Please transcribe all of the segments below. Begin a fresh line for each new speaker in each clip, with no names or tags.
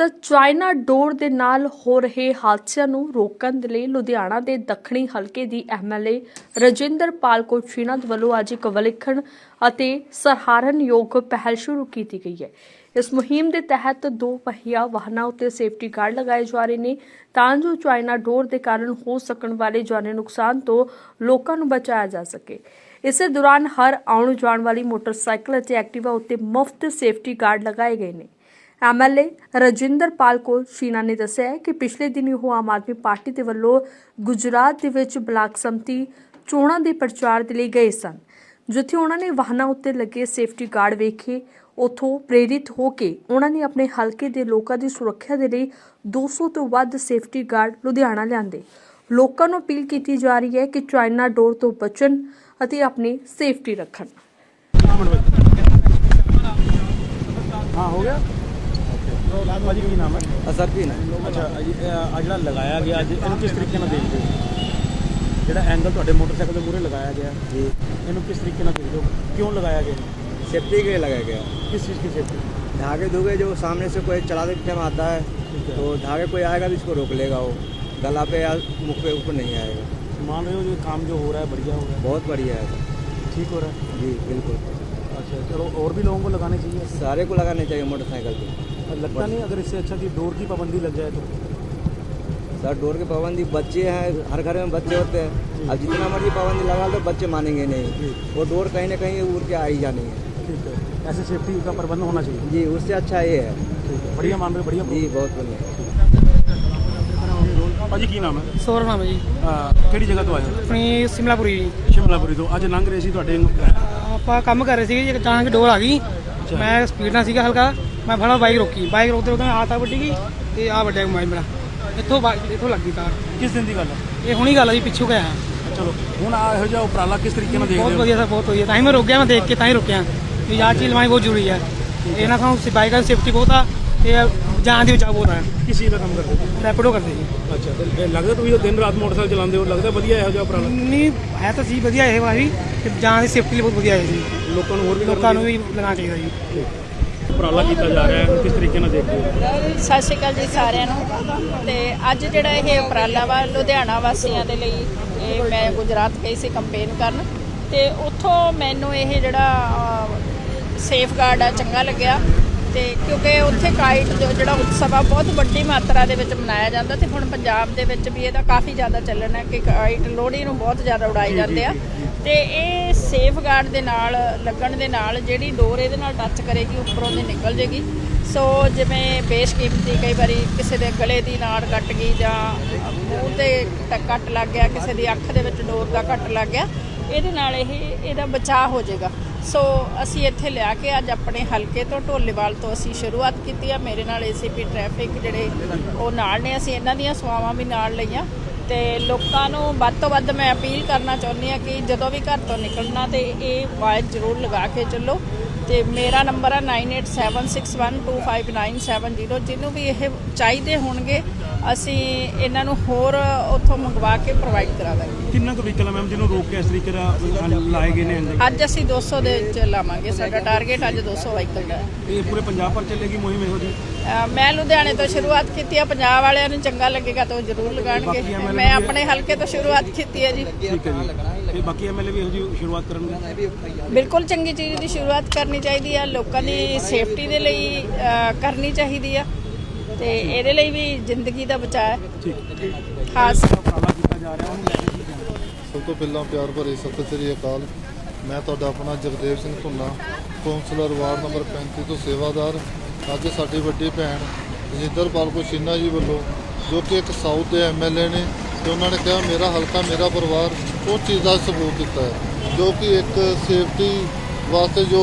ਤਾਂ ਚਾਈਨਾ ਡੋਰ ਦੇ ਨਾਲ ਹੋ ਰਹੇ ਹਾਦਸਿਆਂ ਨੂੰ ਰੋਕਣ ਦੇ ਲਈ ਲੁਧਿਆਣਾ ਦੇ ਦੱਖਣੀ ਹਲਕੇ ਦੀ ਐਮਐਲਏ ਰਜਿੰਦਰ ਪਾਲ ਕੋਚੀਨਾ ਵੱਲੋਂ ਅੱਜ ਇੱਕ ਵਿਲੱਖਣ ਅਤੇ ਸਹਾਰਨਯੋਗ ਪਹਿਲ ਸ਼ੁਰੂ ਕੀਤੀ ਗਈ ਹੈ। ਇਸ ਮੁਹਿੰਮ ਦੇ ਤਹਿਤ ਦੋ ਪਹੀਆ ਵਾਹਨਾਂ ਉੱਤੇ ਸੇਫਟੀ ਗਾਰਡ ਲਗਾਏ ਜਾ ਰਹੇ ਨੇ। ਤਾਂ ਜੋ ਚਾਈਨਾ ਡੋਰ ਦੇ ਕਾਰਨ ਹੋ ਸਕਣ ਵਾਲੇ ਜਾਨੀ ਨੁਕਸਾਨ ਤੋਂ ਲੋਕਾਂ ਨੂੰ ਬਚਾਇਆ ਜਾ ਸਕੇ। ਇਸੇ ਦੌਰਾਨ ਹਰ ਆਉਣ ਜਾਣ ਵਾਲੀ ਮੋਟਰਸਾਈਕਲ ਅਤੇ ਐਕਟਿਵਾ ਉੱਤੇ ਮੁਫਤ ਸੇਫਟੀ ਗਾਰਡ ਲਗਾਏ ਗਏ ਨੇ। ਐਮਐਲਏ ਰਜਿੰਦਰ ਪਾਲ ਕੌਰ ਸ਼ੀਨਾ ਨੇ ਦੱਸਿਆ ਕਿ ਪਿਛਲੇ ਦਿਨੀ ਉਹ ਆਮ ਆਦਮੀ ਪਾਰਟੀ ਦੇ ਵੱਲੋਂ ਗੁਜਰਾਤ ਦੇ ਵਿੱਚ ਬਲਾਕ ਸੰਮਤੀ ਚੋਣਾਂ ਦੇ ਪ੍ਰਚਾਰ ਦੇ ਲਈ ਗਏ ਸਨ, ਜਿੱਥੇ ਉਹਨਾਂ ਨੇ ਵਾਹਨਾਂ ਉੱਤੇ ਲੱਗੇ ਸੇਫਟੀ ਗਾਰਡ ਵੇਖੇ, ਉਥੋਂ ਪ੍ਰੇਰਿਤ ਹੋ ਕੇ ਉਹਨਾਂ ਨੇ ਆਪਣੇ ਹਲਕੇ ਦੇ ਲੋਕਾਂ ਦੀ ਸੁਰੱਖਿਆ ਦੇ ਲਈ 200 ਤੋਂ ਵੱਧ ਸੇਫਟੀ ਗਾਰਡ ਲੁਧਿਆਣਾ ਲਿਆਂਦੇ। ਲੋਕਾਂ ਨੂੰ ਅਪੀਲ ਕੀਤੀ ਜਾ ਰਹੀ ਹੈ ਕਿ ਚਾਈਨਾ ਡੋਰ ਤੋਂ ਬਚਣ ਅਤੇ ਆਪਣੀ ਸੇਫਟੀ ਰੱਖਣ।
ਹਾਂ, ਹੋ ਗਿਆ। ਭਾਜੀ ਕੀ ਨਾਮ ਹੈ
ਅਸਰ ਵੀ ਨਾ
ਅੱਛਾ ਆ ਜਿਹੜਾ ਲਗਾਇਆ ਗਿਆ ਅੱਜ ਇਹਨੂੰ ਕਿਸ ਤਰੀਕੇ ਨਾਲ ਦੇਖਦੇ ਹੋ ਜਿਹੜਾ ਐਂਗਲ ਤੁਹਾਡੇ ਮੋਟਰਸਾਈਕਲ ਦੇ ਮੂਹਰੇ ਲਗਾਇਆ ਗਿਆ
जी
ਇਹਨੂੰ ਕਿਸ ਤਰੀਕੇ ਨਾਲ ਦੇਖਦੇ ਹੋ ਕਿਉਂ ਲਗਾਇਆ ਗਿਆ
सेफ्टी के लिए लगाया गया
किस चीज़ की सेफ्टी
धागे धोगे जो सामने से कोई चलाते टाइम आता है
ठीक है।
तो धागे कोई आएगा भी इसको रोक लेगा वो गला पे या मुख पे ऊपर नहीं आएगा
मान रहे हो जो काम जो हो रहा है बढ़िया हो रहा
बहुत बढ़िया है
है ठीक हो रहा है
जी बिल्कुल
अच्छा चलो और भी लोगों को लगाने चाहिए
सारे को लगाने चाहिए मोटरसाइकिल पे
और लगता नहीं अगर इससे अच्छा कि डोर की पाबंदी लग जाए तो
सर डोर की पाबंदी बच्चे हैं हर घर में बच्चे होते हैं अब जितना मर्जी पाबंदी लगा लो बच्चे मानेंगे नहीं
जी
वो डोर कहीं ना कहीं उड़ के आई जानी है
ठीक है ऐसे सेफ्टी का प्रबंध होना चाहिए
जी उससे अच्छा ये है
ठीक है बढ़िया मान रहे हो बढ़िया
जी बहुत बढ़िया
ਭਾਜੀ ਕੀ ਨਾਮ ਹੈ
ਸੋਰ ਨਾਮ ਹੈ ਜੀ
ਅਹ ਕਿਹੜੀ ਜਗ੍ਹਾ ਤੋਂ ਆਏ ਹੋ
ਆਪਣੀ ਸਿਮਲਾਪੁਰੀ ਜੀ
ਸ਼ਿਮਲਾਪੁਰੀ ਤੋਂ ਅੱਜ ਲੰਘ ਰਹੇ ਸੀ ਤੁਹਾਡੇ
ਆਪਾਂ ਕੰਮ ਕਰ ਰਹੇ ਸੀਗੇ ਜੀ ਅਚਾਨਕ ਡੋਰ ਆ ਗਈ ਮੈਂ ਸਪੀਡ ਨਾਲ ਸੀਗਾ ਹਲਕਾ ਮੈਂ ਫੜਾ ਬਾਈਕ ਰੋਕੀ। ਬਾਈਕ ਰੋਕਦੇ ਰੋਕਦੇ ਆਤਾ ਵੱਡੀ ਗਈ ਤੇ ਆ ਵੱਡਿਆ ਮੋਬਾਈਲ ਮੇਰਾ ਇੱਥੋਂ ਬਾ- ਇੱਥੋਂ ਲੱਗੀ ਤਾਰ।
ਕਿਸ ਦਿਨ ਦੀ ਗੱਲ ਹੈ
ਇਹ ਹੁਣੀ ਗੱਲ ਆ ਜੀ ਪਿੱਛੋਂ ਗਿਆ।
ਚਲੋ ਹੁਣ ਆ ਇਹੋ ਜਿਹਾ ਉਪਰਾਲਾ ਕਿਸ ਤਰੀਕੇ ਨਾਲ ਦੇਖਦੇ
ਬਹੁਤ
ਹੋ?
ਵਧੀਆ ਸਰ ਬਹੁਤ ਵਧੀਆ। ਤਾਂ ਹੀ ਮੈਂ ਰੁਕ ਗਿਆ ਮੈਂ ਦੇਖ ਕੇ ਤਾਂ ਹੀ ਰੁਕਿਆ। ਵੀ ਯਾਰ ਚੀਜ਼ ਲਵਾਈ ਬਹੁਤ ਜ਼ਰੂਰੀ ਹੈ ਇਹਨਾਂ ਨੂੰ ਬਾਈਕ ਦੀ ਸੇਫਟੀ ਬਹੁਤ ਆ ਤੇ ਜਾਨ ਦੀ ਬਚਾਅ ਬਹੁਤ ਆ।
ਕਿਸ ਚੀਜ਼ ਦਾ ਕੰਮ ਕਰਦੇ? ਹੋ
ਰੈਪਿਡੋ ਕਰਦੇ ਜੀ।
ਅੱਛਾ ਤੇ ਇਹ ਲੱਗਦਾ ਤੁਸੀਂ ਦਿਨ ਰਾਤ ਮੋਟਰਸਾਈਕਲ ਚਲਾਉਂਦੇ ਹੋ ਲੱਗਦਾ ਵਧੀਆ ਇਹੋ ਜਿਹਾ ਉਪਰਾਲਾ?
ਨਹੀਂ ਹੈ ਤਾਂ ਸੀ ਵਧੀਆ ਇਹ ਵਾਲੀ ਤੇ ਜਾਨ ਦੀ ਸੇਫਟੀ ਲਈ ਬਹੁਤ ਵਧੀਆ ਹੈ ਜੀ।
ਲੋਕਾਂ ਨੂੰ ਹੋਰ ਵੀ
ਲੋਕਾਂ ਨੂੰ ਵੀ ਲਗਾਉਣਾ ਚਾਹੀਦਾ ਜੀ।
ਉਪਰਾਲਾ ਕੀਤਾ ਜਾ ਰਿਹਾ ਹੈ ਕਿਸ ਤਰੀਕੇ ਨਾਲ ਦੇਖਦੇ ਹੋ?
ਸਤਿ ਸ਼੍ਰੀ ਅਕਾਲ ਜੀ ਸਾਰਿਆਂ ਨੂੰ। ਤੇ ਅੱਜ ਜਿਹੜਾ ਇਹ ਉਪਰਾਲਾ ਵਾ, ਲੁਧਿਆਣਾ ਵਾਸੀਆਂ ਦੇ ਲਈ, ਇਹ ਮੈਂ ਗੁਜਰਾਤ ਗਈ ਸੀ ਕੰਪੇਨ ਕਰਨ। ਤੇ ਉੱਥੋਂ ਮੈਨੂੰ ਇਹ ਜਿਹੜਾ ਸੇਫ ਗਾਰਡ ਆ, ਚੰਗਾ ਲੱਗਿਆ। ਤੇ ਕਿਉਂਕਿ ਉੱਥੇ ਕਾਈਟ ਜਿਹੜਾ ਉਤਸਵ ਆ ਬਹੁਤ ਵੱਡੀ ਮਾਤਰਾ ਦੇ ਵਿੱਚ ਮਨਾਇਆ ਜਾਂਦਾ ਤੇ ਹੁਣ ਪੰਜਾਬ ਦੇ ਵਿੱਚ ਵੀ ਇਹਦਾ ਕਾਫੀ ਜ਼ਿਆਦਾ ਚੱਲਣ ਹੈ ਕਿ ਕਾਈਟ ਲੋਹੜੀ ਨੂੰ ਬਹੁਤ ਜ਼ਿਆਦਾ ਉਡਾਏ ਜਾਂਦੇ ਆ। ਤੇ ਇਹ ਸੇਫ ਗਾਰਡ ਦੇ ਨਾਲ ਲੱਗਣ ਦੇ ਨਾਲ ਜਿਹੜੀ ਡੋਰ ਇਹਦੇ ਨਾਲ ਟੱਚ ਕਰੇਗੀ ਉੱਪਰੋਂ ਦੀ ਨਿਕਲ ਜੇਗੀ। ਸੋ ਜਿਵੇਂ ਬੇਸ਼ਕੀਮਤੀ ਕਈ ਵਾਰੀ ਕਿਸੇ ਦੇ ਗਲੇ ਦੀ ਨਾੜ ਕੱਟ ਗਈ ਜਾਂ ਮੂੰਹ ਤੇ ਕੱਟ ਲੱਗ ਗਿਆ ਕਿਸੇ ਦੀ ਅੱਖ ਦੇ ਵਿੱਚ ਡੋਰ ਦਾ ਕੱਟ ਲੱਗ ਗਿਆ ਇਹਦੇ ਨਾਲ ਇਹ ਇਹਦਾ ਬਚਾਅ ਹੋ ਜਾਏਗਾ ਸੋ ਅਸੀਂ ਇੱਥੇ ਲਿਆ ਕੇ ਅੱਜ ਆਪਣੇ ਹਲਕੇ ਤੋਂ ਢੋਲੇਵਾਲ ਤੋਂ ਅਸੀਂ ਸ਼ੁਰੂਆਤ ਕੀਤੀ ਆ। ਮੇਰੇ ਨਾਲ ਏਸੀਪੀ ਟ੍ਰੈਫਿਕ ਜਿਹੜੇ ਉਹ ਨਾਲ ਨੇ, ਅਸੀਂ ਇਹਨਾਂ ਦੀਆਂ ਸਵਾਵਾਂ ਵੀ ਨਾਲ ਲਈਆਂ। ਤੇ ਲੋਕਾਂ ਨੂੰ ਵੱਧ ਤੋਂ ਵੱਧ ਮੈਂ ਅਪੀਲ ਕਰਨਾ ਚਾਹੁੰਦੀ ਆ ਕਿ ਜਦੋਂ ਵੀ ਘਰ ਤੋਂ ਨਿਕਲਣਾ ਤੇ ਇਹ ਵਾਇਰ ਜ਼ਰੂਰ ਲਗਾ ਕੇ ਚੱਲੋ। ਤੇ ਮੇਰਾ ਨੰਬਰ ਹੈ 9871259770 ਜਿਹਨੂੰ ਵੀ ਇਹ ਚਾਹੀਦੇ ਹੋਣਗੇ ਅਸੀਂ ਇਹਨਾਂ ਨੂੰ ਹੋਰ ਉੱਥੋਂ ਮੰਗਵਾ ਕੇ ਪ੍ਰੋਵਾਈਡ ਕਰਾ ਦਾਂਗੇ।
ਕਿੰਨਾ ਕੁ ਵਹੀਕਲ ਹੈ ਮੈਮ ਜਿਹਨੂੰ ਰੋਕ ਕੇ ਇਸ ਤਰੀਕੇ ਦਾ ਅ, ਲਾਏ ਗਏ ਨੇ
ਅੱਜ ਅਸੀਂ 200 ਦੇ ਚ ਲਾਵਾਂਗੇ ਸਾਡਾ ਟਾਰਗੇਟ ਅੱਜ 200 ਵਾਹੀਕਲ ਦਾ ਹੈ।
ਇਹ ਪੂਰੇ ਪੰਜਾਬ ਪਰ ਚੱਲੇਗੀ ਮੁਹਿੰਮ ਇਹੋ ਜੀ
ਮੈਂ ਲੁਧਿਆਣੇ ਤੋਂ ਸ਼ੁਰੂਆਤ ਕੀਤੀ ਹੈ ਪੰਜਾਬ ਵਾਲਿਆਂ ਨੂੰ ਚੰਗਾ ਲੱਗੇਗਾ ਤਾਂ ਉਹ ਜ਼ਰੂਰ ਲਗਾਣਗੇ ਮੈਂ ਆਪਣੇ ਹਲਕੇ ਤੋਂ ਸ਼ੁਰੂਆਤ ਕੀਤੀ ਹੈ ਜੀ।
ਠੀਕ ਹੈ ਜੀ। ਤੇ ਬਾਕੀ ਐਮਐਲਏ ਵੀ ਇਹੋ ਜੀ ਸ਼ੁਰੂਆਤ ਕਰਨਗੇ?
ਬਿਲਕੁਲ ਚੰਗੀ ਚੀਜ਼ ਦੀ ਸ਼ੁਰੂਆਤ ਕਰਨੀ ਚਾਹੀਦੀ ਆ ਲੋਕਾਂ ਦੀ ਸੇਫਟੀ ਦੇ ਲਈ ਕਰਨੀ ਚਾਹੀਦੀ ਆ। ਤੇ ਇਹਦੇ ਲਈ ਵੀ ਜ਼ਿੰਦਗੀ ਦਾ ਬਚਾਅ ਹੈ। ਖਾਸ।
ਸਭ ਤੋਂ ਪਹਿਲਾਂ ਪਿਆਰ ਭਰੀ ਸਤਿ ਸ੍ਰੀ ਅਕਾਲ। ਮੈਂ ਤੁਹਾਡਾ ਆਪਣਾ Jagdev Singh Dhunna councillor ward number 35 ਤੋਂ ਸੇਵਾਦਾਰ। ਅੱਜ ਸਾਡੀ ਵੱਡੀ ਭੈਣ ਰਜਿੰਦਰ ਪਾਲ ਸ਼ੀਨਾ ਜੀ ਵੱਲੋਂ ਜੋ ਕਿ ਇੱਕ ਸਾਊਥ ਦੇ ਐਮਐਲਏ ਨੇ ਤੇ ਉਹਨਾਂ ਨੇ ਕਿਹਾ ਮੇਰਾ ਹਲਕਾ ਮੇਰਾ ਪਰਿਵਾਰ ਉਹ ਚੀਜ਼ ਦਾ ਸਬੂਤ ਦਿੱਤਾ ਹੈ ਜੋ ਕਿ ਇੱਕ ਸੇਫਟੀ ਵਾਸਤੇ ਜੋ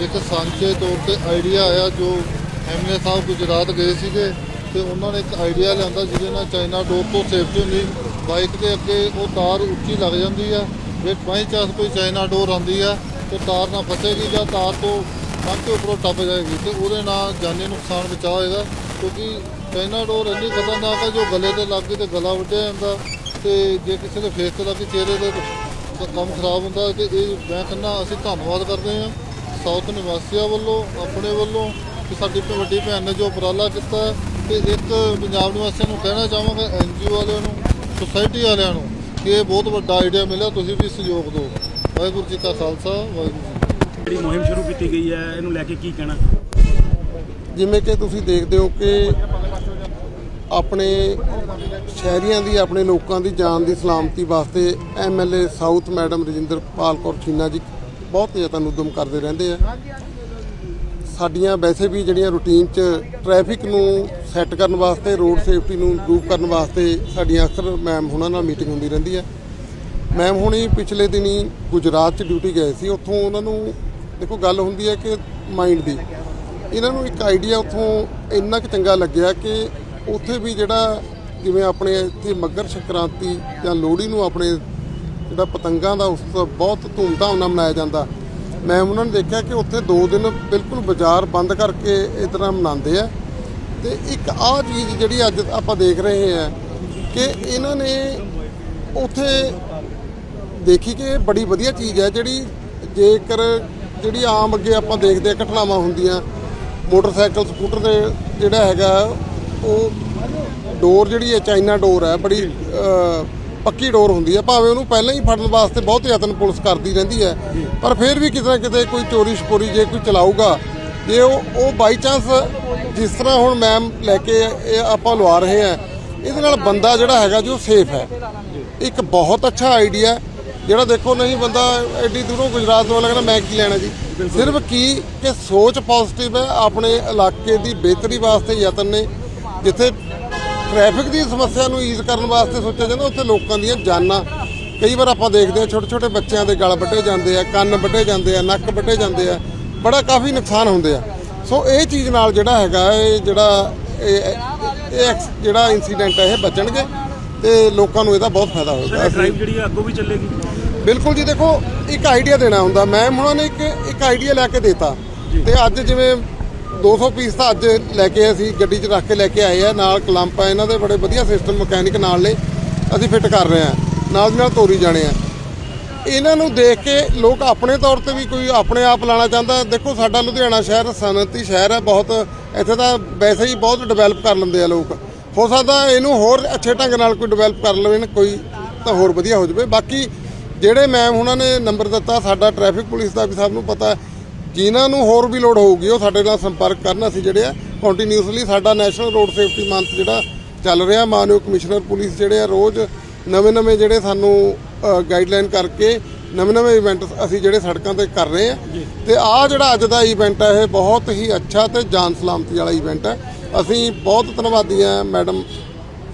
ਇੱਕ ਸਾਂਝੇ ਤੌਰ ਤੇ ਆਈਡੀਆ ਆਇਆ ਜੋ ਐਮਐਲਏ ਸਾਹਿਬ ਗੁਜਰਾਤ ਗਏ ਸੀਗੇ ਤੇ ਉਹਨਾਂ ਨੇ ਇੱਕ ਆਈਡੀਆ ਲਿਆਂਦਾ ਜਿਹਦੇ ਨਾਲ ਚਾਈਨਾ ਡੋਰ ਤੋਂ ਸੇਫਟੀ ਹੁੰਦੀ, ਬਾਈਕ ਦੇ ਅੱਗੇ ਉਹ ਤਾਰ ਉੱਚੀ ਲੱਗ ਜਾਂਦੀ ਆ, ਜੇ ਬਾਈ ਚਾਂਸ ਕੋਈ ਚਾਈਨਾ ਡੋਰ ਆਉਂਦੀ ਆ, ਤੇ ਤਾਰ ਨਾਲ ਫਸੇਗੀ ਜਾਂ ਤਾਰ ਤੋਂ ਕੰਧ ਦੇ ਉੱਪਰੋਂ ਟੱਪ ਜਾਏਗੀ ਤੇ ਉਹਦੇ ਨਾਲ ਜਾਨੀ ਨੁਕਸਾਨ ਬਚਾ ਹੋਏਗਾ, ਕਿਉਂਕਿ ਚਾਈਨਾ ਡੋਰ ਇੰਨੀ ਖਤਰਨਾਕ ਹੈ ਜੋ ਗਲੇ ਤੇ ਲੱਗ ਗਈ ਤੇ ਗਲਾ ਵੱਢਿਆ ਜਾਂਦਾ ਤੇ ਜੇ ਕਿਸੇ ਦੇ ਫੇਸ ਤੇ ਲੱਗ ਕੇ ਚਿਹਰੇ ਦੇ ਕੰਮ ਖਰਾਬ ਹੁੰਦਾ ਤੇ ਇਹ ਮੈਂ ਕਹਿੰਦਾ ਅਸੀਂ ਧੰਨਵਾਦ ਕਰਦੇ ਹਾਂ ਸਾਊਥ ਨਿਵਾਸੀਆਂ ਵੱਲੋਂ, ਆਪਣੇ ਵੱਲੋਂ ਕਿ ਸਾਡੀ ਵੱਡੀ ਭੈਣ ਨੇ ਜੋ ਉਪਰਾਲਾ ਕੀਤਾ ਤੇ ਇੱਕ ਪੰਜਾਬ ਨਿਵਾਸੀਆਂ ਨੂੰ ਕਹਿਣਾ ਚਾਹਾਂਗਾ ਐਨਜੀਓ ਵਾਲਿਆਂ ਨੂੰ ਸੁਸਾਇਟੀ ਵਾਲਿਆਂ ਨੂੰ ਕਿ ਇਹ ਬਹੁਤ ਵੱਡਾ ਆਈਡੀਆ ਮਿਲਿਆ ਤੁਸੀਂ ਵੀ ਸਹਿਯੋਗ ਦਿਓ। ਵਾਹਿਗੁਰੂ ਜੀ ਕਾ ਖਾਲਸਾ ਵਾਹਿਗੁਰੂ ਜੀ।
ਜਿਹੜੀ ਮੁਹਿੰਮ ਸ਼ੁਰੂ ਕੀਤੀ ਗਈ ਹੈ ਇਹਨੂੰ ਲੈ ਕੇ ਕੀ ਕਹਿਣਾ?
ਜਿਵੇਂ ਕਿ ਤੁਸੀਂ ਦੇਖਦੇ ਹੋ ਕਿ ਆਪਣੇ ਸ਼ਹਿਰੀਆਂ ਦੀ ਆਪਣੇ ਲੋਕਾਂ ਦੀ ਜਾਨ ਦੀ ਸਲਾਮਤੀ ਵਾਸਤੇ MLA south madam Rajinderpal Kaur Cheena ji ਬਹੁਤ ਯਤਨ ਉਦਮ ਕਰਦੇ ਰਹਿੰਦੇ ਆ। ਸਾਡੀਆਂ ਵੈਸੇ ਵੀ ਜਿਹੜੀਆਂ ਰੂਟੀਨ 'ਚ ਟ੍ਰੈਫਿਕ ਨੂੰ ਸੈੱਟ ਕਰਨ ਵਾਸਤੇ ਰੋਡ ਸੇਫਟੀ ਨੂੰ ਇੰਪਰੂਵ ਕਰਨ ਵਾਸਤੇ ਸਾਡੀਆਂ ਅਕਸਰ ਮੈਮ ਹੁਣਾਂ ਨਾਲ ਮੀਟਿੰਗ ਹੁੰਦੀ ਰਹਿੰਦੀ ਹੈ। ਮੈਮ ਹੁਣੀ ਪਿਛਲੇ ਦਿਨੀ ਗੁਜਰਾਤ 'ਚ ਡਿਊਟੀ ਗਏ ਸੀ, ਉੱਥੋਂ ਉਹਨਾਂ ਨੂੰ ਦੇਖੋ ਗੱਲ ਹੁੰਦੀ ਹੈ ਕਿ ਮਾਈਂਡ ਦੀ। ਇਹਨਾਂ ਨੂੰ ਇੱਕ ਆਈਡੀਆ ਉੱਥੋਂ ਇੰਨਾ ਕੁ ਚੰਗਾ ਲੱਗਿਆ ਕਿ ਉੱਥੇ ਵੀ ਜਿਹੜਾ ਜਿਵੇਂ ਆਪਣੇ ਇੱਥੇ ਮੱਗਰ ਸੰਕ੍ਰਾਂਤੀ ਜਾਂ ਲੋਹੜੀ ਨੂੰ ਆਪਣੇ ਜਿਹੜਾ ਪਤੰਗਾਂ ਦਾ ਉਸ ਬਹੁਤ ਧੂਮਧਾਮ ਨਾਲ ਮਨਾਇਆ ਜਾਂਦਾ। ਮੈਂ ਉਹਨਾਂ ਨੇ ਦੇਖਿਆ ਕਿ ਉੱਥੇ 2 ਦਿਨ ਬਿਲਕੁਲ ਬਾਜ਼ਾਰ ਬੰਦ ਕਰਕੇ ਇਸ ਤਰ੍ਹਾਂ ਮਨਾਉਂਦੇ ਆ। ਤੇ ਇੱਕ ਆਹ ਚੀਜ਼ ਜਿਹੜੀ ਅੱਜ ਆਪਾਂ ਦੇਖ ਰਹੇ ਹਾਂ ਕਿ ਇਹਨਾਂ ਨੇ ਉੱਥੇ ਦੇਖੀ ਕਿ ਬੜੀ ਵਧੀਆ ਚੀਜ਼ ਹੈ ਜਿਹੜੀ ਜੇਕਰ ਜਿਹੜੀ ਆਮ ਅੱਗੇ ਆਪਾਂ ਦੇਖਦੇ ਆ ਘਟਨਾਵਾਂ ਹੁੰਦੀਆਂ, ਮੋਟਰਸਾਈਕਲ, ਸਕੂਟਰ ਦੇ ਜਿਹੜਾ ਹੈਗਾ, ਉਹ ਡੋਰ ਜਿਹੜੀ ਹੈ, ਚਾਈਨਾ ਡੋਰ ਹੈ, ਬੜੀ ਪੱਕੀ ਡੋਰ ਹੁੰਦੀ ਹੈ ਭਾਵੇਂ ਉਹਨੂੰ ਪਹਿਲਾਂ ਹੀ ਫੜਨ ਵਾਸਤੇ ਬਹੁਤ ਯਤਨ ਪੁਲਿਸ ਕਰਦੀ ਰਹਿੰਦੀ ਹੈ ਪਰ ਫਿਰ ਵੀ ਕਿਤੇ ਨਾ ਕਿਤੇ ਕੋਈ ਚੋਰੀ ਛਪੋਰੀ ਜੇ ਕੋਈ ਚਲਾਊਗਾ ਜੇ ਉਹ ਉਹ ਬਾਈ ਚਾਂਸ ਜਿਸ ਤਰ੍ਹਾਂ ਹੁਣ ਮੈਮ ਲੈ ਕੇ ਇਹ ਆਪਾਂ ਲਵਾ ਰਹੇ ਆ ਇਹਦੇ ਨਾਲ ਬੰਦਾ ਜਿਹੜਾ ਹੈਗਾ ਜੋ ਸੇਫ ਹੈ। ਇੱਕ ਬਹੁਤ ਅੱਛਾ ਆਈਡੀਆ ਜਿਹੜਾ ਦੇਖੋ ਨਹੀਂ ਬੰਦਾ ਐਡੀ ਦੂਰੋਂ ਗੁਜਰਾਤ ਤੋਂ ਲੱਗਣਾ ਮੈਂ ਕੀ ਲੈਣਾ ਜੀ? ਸਿਰਫ ਕੀ ਕਿ ਸੋਚ ਪੋਜ਼ਿਟਿਵ ਹੈ ਆਪਣੇ ਇਲਾਕੇ ਦੀ ਬਿਹਤਰੀ ਵਾਸਤੇ ਯਤਨ ਨੇ ਜਿੱਥੇ ਟ੍ਰੈਫਿਕ ਦੀ ਸਮੱਸਿਆ ਨੂੰ ਈਜ਼ ਕਰਨ ਵਾਸਤੇ ਸੋਚਿਆ ਜਾਂਦਾ ਉੱਥੇ ਲੋਕਾਂ ਦੀਆਂ ਜਾਨਾਂ। ਕਈ ਵਾਰ ਆਪਾਂ ਦੇਖਦੇ ਹਾਂ ਛੋਟੇ ਛੋਟੇ ਬੱਚਿਆਂ ਦੇ ਗਲ ਵੱਢੇ ਜਾਂਦੇ ਆ ਕੰਨ ਵੱਢੇ ਜਾਂਦੇ ਆ ਨੱਕ ਵੱਢੇ ਜਾਂਦੇ ਆ ਬੜਾ ਕਾਫੀ ਨੁਕਸਾਨ ਹੁੰਦੇ ਆ। ਸੋ ਇਹ ਚੀਜ਼ ਨਾਲ ਜਿਹੜਾ ਹੈਗਾ ਇਹ ਜਿਹੜਾ ਇਹ ਜਿਹੜਾ ਇਨਸੀਡੈਂਟ ਹੈ ਇਹ ਬਚਣਗੇ ਤੇ ਲੋਕਾਂ ਨੂੰ ਇਹਦਾ ਬਹੁਤ ਫਾਇਦਾ ਹੋਏਗਾ
ਡਰਾਈਵ ਜਿਹੜੀ ਹੈ ਅੱਗੋਂ ਵੀ ਚੱਲੇਗੀ।
ਬਿਲਕੁਲ ਜੀ ਦੇਖੋ ਇੱਕ ਆਈਡੀਆ ਦੇਣਾ ਹੁੰਦਾ। ਮੈਂ ਉਹਨਾਂ ਨੇ ਇੱਕ ਇੱਕ ਆਈਡੀਆ ਲੈ ਕੇ ਦਿੱਤਾ। ਤੇ ਅੱਜ ਜਿਵੇਂ 200 ਪੀਸ ਤਾਂ ਅੱਜ ਲੈ ਕੇ ਅਸੀਂ ਗੱਡੀ 'ਚ ਰੱਖ ਕੇ ਲੈ ਕੇ ਆਏ ਆ। ਨਾਲ ਕਲੰਪ ਆ, ਇਹਨਾਂ ਦੇ ਬੜੇ ਵਧੀਆ ਸਿਸਟਮ ਮਕੈਨਿਕ ਨਾਲ ਨੇ। ਅਸੀਂ ਫਿੱਟ ਕਰ ਰਹੇ ਆ। ਨਾਲ ਦੀ ਨਾਲ ਤੋਰੀ ਜਾਣੇ ਆ। ਇਹਨਾਂ ਨੂੰ ਦੇਖ ਕੇ ਲੋਕ ਆਪਣੇ ਤੌਰ ਤੇ ਵੀ ਕੋਈ ਆਪਣੇ ਆਪ ਲਾਣਾ ਚਾਹੁੰਦਾ ਦੇਖੋ, ਸਾਡਾ ਲੁਧਿਆਣਾ ਸ਼ਹਿਰ ਸਨਅਤੀ ਸ਼ਹਿਰ ਹੈ। ਬਹੁਤ ਇੱਥੇ ਤਾਂ ਵੈਸੇ ਹੀ ਬਹੁਤ ਡਿਵੈਲਪ ਕਰ ਲੈਂਦੇ ਆ ਲੋਕ। ਹੋ ਸਕਦਾ ਇਹਨੂੰ ਹੋਰ ਅੱਛੇ ਢੰਗ ਨਾਲ ਕੋਈ ਡਿਵੈਲਪ ਕਰ ਲਵੇ ਕੋਈ ਤਾਂ ਹੋਰ ਵਧੀਆ ਹੋ ਜਾਵੇ। ਬਾਕੀ ਜਿਹੜੇ ਮੈਮ ਉਹਨਾਂ ਨੇ ਨੰਬਰ ਦਿੱਤਾ, ਸਾਡਾ ਟ੍ਰੈਫਿਕ ਪੁਲਿਸ ਦਾ ਵੀ ਸਭ ਨੂੰ ਪਤਾ ਹੈ। ਜਿਨ੍ਹਾਂ ਨੂੰ ਹੋਰ ਵੀ ਲੋੜ ਹੋਊਗੀ ਉਹ ਸਾਡੇ ਨਾਲ ਸੰਪਰਕ ਕਰਨ ਅਸੀਂ ਜਿਹੜੇ ਆ ਕੰਟੀਨਿਊਸਲੀ ਸਾਡਾ ਨੈਸ਼ਨਲ ਰੋਡ ਸੇਫਟੀ ਮੰਥ ਜਿਹੜਾ ਚੱਲ ਰਿਹਾ ਮਾਨਯੋਗ ਕਮਿਸ਼ਨਰ ਪੁਲਿਸ ਜਿਹੜੇ ਆ ਰੋਜ਼ ਨਵੇਂ-ਨਵੇਂ ਜਿਹੜੇ ਸਾਨੂੰ ਗਾਈਡਲਾਈਨ ਕਰਕੇ ਨਵੇਂ-ਨਵੇਂ ਇਵੈਂਟ ਅਸੀਂ ਜਿਹੜੇ ਸੜਕਾਂ ਤੇ ਕਰ ਰਹੇ ਆ। ਤੇ ਆ ਜਿਹੜਾ ਅੱਜ ਦਾ ਇਵੈਂਟ ਹੈ ਇਹ ਬਹੁਤ ਹੀ ਅੱਛਾ ਤੇ ਜਾਨ ਸਲਾਮਤੀ ਵਾਲਾ ਇਵੈਂਟ ਹੈ ਅਸੀਂ ਬਹੁਤ ਧੰਨਵਾਦੀ ਆ ਮੈਡਮ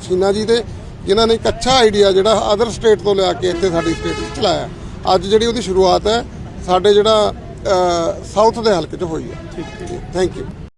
ਸ਼ੀਨਾ ਜੀ ਦੇ ਜਿਨ੍ਹਾਂ ਨੇ ਇੱਕ ਅੱਛਾ ਆਈਡੀਆ ਜਿਹੜਾ ਅਦਰ ਸਟੇਟ ਤੋਂ ਲਿਆ ਕੇ ਇੱਥੇ ਸਾਡੀ ਸਟੇਟ ਵਿੱਚ ਚਲਾਇਆ ਅੱਜ ਜਿਹੜੀ ਉਹਦੀ ਸ਼ੁਰੂਆਤ ਹੈ ਸਾਡੇ ਜਿਹੜਾ ਸਾਊਥ ਦੇ ਹਲਕੇ 'ਚ ਹੋਈ ਹੈ। ਠੀਕ ਥੈਂਕ ਯੂ